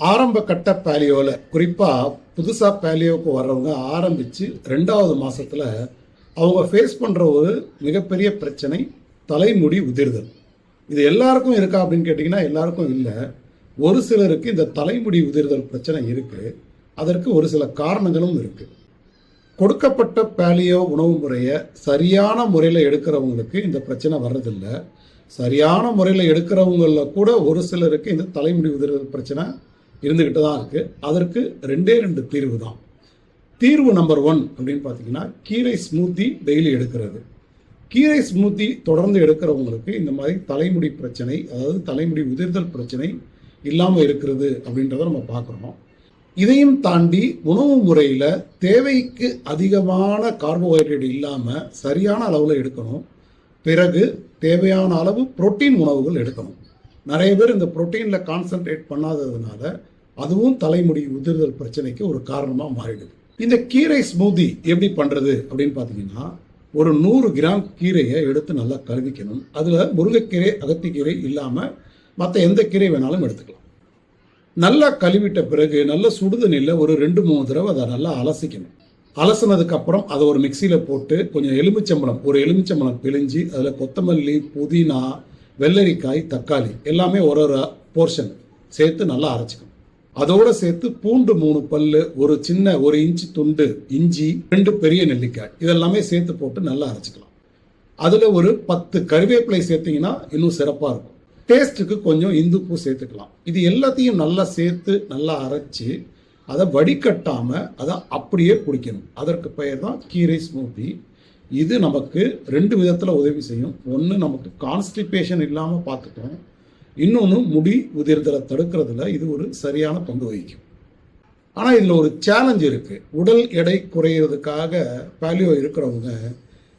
ஆரம்ப கட்ட பேலியோவில் குறிப்பாக புதுசாக பேலியோவுக்கு வர்றவங்க ஆரம்பித்து ரெண்டாவது மாதத்தில் அவங்க ஃபேஸ் பண்ணுற ஒரு மிகப்பெரிய பிரச்சனை தலைமுடி உதிர்தல். இது எல்லாருக்கும் இருக்கா அப்படின்னு கேட்டிங்கன்னா எல்லாருக்கும் இல்லை. ஒரு சிலருக்கு இந்த தலைமுடி உதிர்தல் பிரச்சனை இருக்குது அதற்கு ஒரு சில காரணங்களும் இருக்குது கொடுக்கப்பட்ட பேலியோ உணவு முறையை சரியான முறையில் எடுக்கிறவங்களுக்கு இந்த பிரச்சனை வர்றதில்லை. சரியான முறையில் எடுக்கிறவங்களில் கூட ஒரு சிலருக்கு இந்த தலைமுடி உதிர்தல் பிரச்சனை இருந்துக்கிட்டு தான் இருக்குது அதற்கு ரெண்டே ரெண்டு தீர்வு தான் தீர்வு நம்பர் ஒன் அப்படின்னு பார்த்தீங்கன்னா கீரை ஸ்மூத்தி டெய்லி எடுக்கிறது. கீரை ஸ்மூத்தி தொடர்ந்து எடுக்கிறவங்களுக்கு இந்த மாதிரி தலைமுடி பிரச்சனை அதாவது தலைமுடி உதிர்தல் பிரச்சனை இல்லாமல் இருக்கிறது அப்படின்றத நம்ம பார்க்குறோம் இதையும் தாண்டி உணவு முறையில் தேவைக்கு அதிகமான கார்போஹைட்ரேட் இல்லாமல் சரியான அளவில் எடுக்கணும். பிறகு தேவையான அளவு புரோட்டீன் உணவுகள் எடுக்கணும். நிறைய பேர் இந்த ப்ரோட்டீனில் கான்சென்ட்ரேட் பண்ணாததுனால அதுவும் தலைமுடி உதிர்தல் பிரச்சனைக்கு ஒரு காரணமாக மாறிடுது. இந்த கீரை ஸ்மூதி எப்படி பண்ணுறது அப்படின்னு பார்த்தீங்கன்னா ஒரு நூறு கிராம் கீரையை எடுத்து நல்லா கழுவிக்கணும். அதில் முருங்கைக்கீரை அகத்திக்கீரை இல்லாமல் மற்ற எந்த கீரை வேணாலும் எடுத்துக்கலாம். நல்லா கழுவிட்ட பிறகு நல்ல சுடுதண்ணியில் ஒரு ரெண்டு மூணு தடவை அதை நல்லா அலசிக்கணும். அலசினதுக்கப்புறம் அதை ஒரு மிக்சியில் போட்டு கொஞ்சம் எலுமிச்சம்பழம் ஒரு எலுமிச்சம்பழம் பிழிஞ்சு அதில் கொத்தமல்லி புதினா வெள்ளரிக்காய் தக்காளி எல்லாமே ஒரு ஒரு போர்ஷன் சேர்த்து நல்லா அரைச்சிக்கணும். அதோட சேர்த்து பூண்டு மூணு பல்லு ஒரு சின்ன ஒரு இன்ச்சு துண்டு இஞ்சி ரெண்டு பெரிய நெல்லிக்காய் இதெல்லாமே சேர்த்து போட்டு நல்லா அரைச்சிக்கலாம். அதில் ஒரு பத்து கருவேப்பிலை சேர்த்தீங்கன்னா இன்னும் சிறப்பாக இருக்கும். டேஸ்ட்டுக்கு கொஞ்சம் இந்துப்பு சேர்த்துக்கலாம். இது எல்லாத்தையும் நல்லா சேர்த்து நல்லா அரைச்சி அதை வடிகட்டாமல் அதை அப்படியே குடிக்கணும். அதற்கு பெயர் தான் கீரை ஸ்மூத்தி. இது நமக்கு ரெண்டு விதத்தில் உதவி செய்யும். ஒன்று நமக்கு கான்ஸ்டிபேஷன் இல்லாமல் பார்த்துக்கும் இன்னொன்று முடி உதிர்தலை தடுக்கிறதுல இது ஒரு சரியான பங்கு வகிக்கும். ஆனால் இதில் ஒரு சேலஞ்ச் இருக்குது உடல் எடை குறையிறதுக்காக பேலியோ இருக்கிறவங்க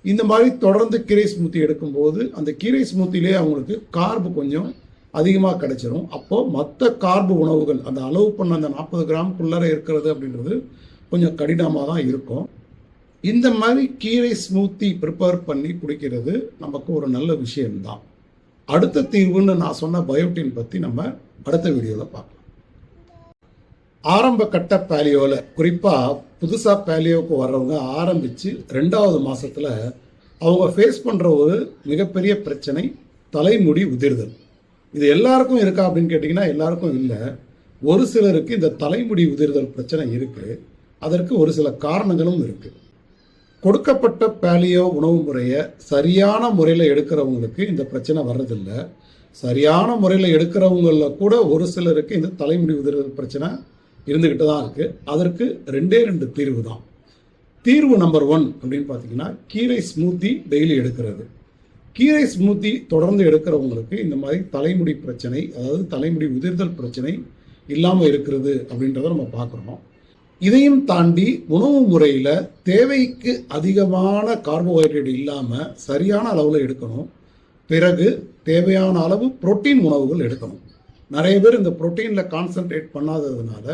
இந்த மாதிரி தொடர்ந்து கீரை ஸ்மூத்தி எடுக்கும்போது அந்த கீரை ஸ்மூத்திலே அவங்களுக்கு கார்பு கொஞ்சம் அதிகமாக கிடைச்சிரும். அப்போது மற்ற கார்பு உணவுகள் அந்த அளவு பண்ண அந்த நாற்பது கிராம்குள்ளார இருக்கிறது அப்படின்றது கொஞ்சம் கடினமாக தான் இருக்கும். இந்த மாதிரி கீரை ஸ்மூத்தி ப்ரிப்பேர் பண்ணி குடிக்கிறது நமக்கு ஒரு நல்ல விஷயம்தான். அடுத்த தீர்வுன்னு நான் சொன்ன பயோட்டின் பற்றி நம்ம அடுத்த வீடியோவில் பார்க்கலாம். ஆரம்ப கட்ட பேலியோவில் குறிப்பாக புதுசாக பேலியோவுக்கு வர்றவங்க ஆரம்பித்து ரெண்டாவது மாதத்தில் அவங்க ஃபேஸ் பண்ணுற ஒரு மிகப்பெரிய பிரச்சனை தலைமுடி உதிர்தல். இது எல்லாருக்கும் இருக்கா அப்படின்னு கேட்டிங்கன்னா எல்லாருக்கும் இல்லை. ஒரு சிலருக்கு இந்த தலைமுடி உதிர்தல் பிரச்சனை இருக்குது அதற்கு ஒரு சில காரணங்களும் இருக்குது கொடுக்கப்பட்ட பேலியோ உணவு முறையை சரியான முறையில் எடுக்கிறவங்களுக்கு இந்த பிரச்சனை வர்றதில்லை. சரியான முறையில் எடுக்கிறவங்களில் கூட ஒரு சிலருக்கு இந்த தலைமுடி உதிரல் பிரச்சனை இருந்துக்கிட்டு தான் இருக்குது அதற்கு ரெண்டே ரெண்டு தீர்வு தான். தீர்வு நம்பர் ஒன் அப்படின்னு பார்த்தீங்கன்னா கீரை ஸ்மூத்தி டெய்லி எடுக்கிறது. கீரை ஸ்மூத்தி தொடர்ந்து எடுக்கிறவங்களுக்கு இந்த மாதிரி தலைமுடி பிரச்சனை அதாவது தலைமுடி உதிர்தல் பிரச்சனை இல்லாமல் இருக்கிறது அப்படின்றத நம்ம பார்க்குறோம் இதையும் தாண்டி உணவு முறையில் தேவைக்கு அதிகமான கார்போஹைட்ரேட் இல்லாமல் சரியான அளவில் எடுக்கணும். பிறகு தேவையான அளவு புரோட்டீன் உணவுகள் எடுக்கணும். நிறைய பேர் இந்த புரோட்டீனில் கான்சென்ட்ரேட் பண்ணாததுனால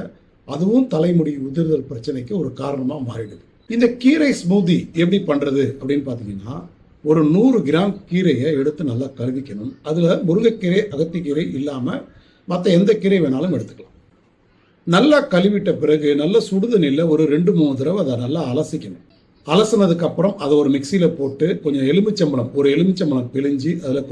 அதுவும் தலைமுடி உதிர்தல் பிரச்சனைக்கு ஒரு காரணமாக மாறிடுது. இந்த கீரை ஸ்மூதி எப்படி பண்ணுறது அப்படின்னு பார்த்தீங்கன்னா ஒரு நூறு கிராம் கீரையை எடுத்து நல்லா கழுவிக்கணும். அதில் முருங்கைக்கீரை அகத்திக்கீரை இல்லாமல் மற்ற எந்த கீரை வேணாலும் எடுத்துக்கலாம். நல்லா கழுவிட்ட பிறகு நல்ல சுடுதண்ணியில் ஒரு ரெண்டு மூணு தடவை அதை நல்லா அலசிக்கணும். அலசினதுக்கப்புறம் அதை ஒரு மிக்சியில் போட்டு கொஞ்சம் எலுமிச்சம்பழம் ஒரு எலுமிச்சம்பழம் பிழிஞ்சு அதில்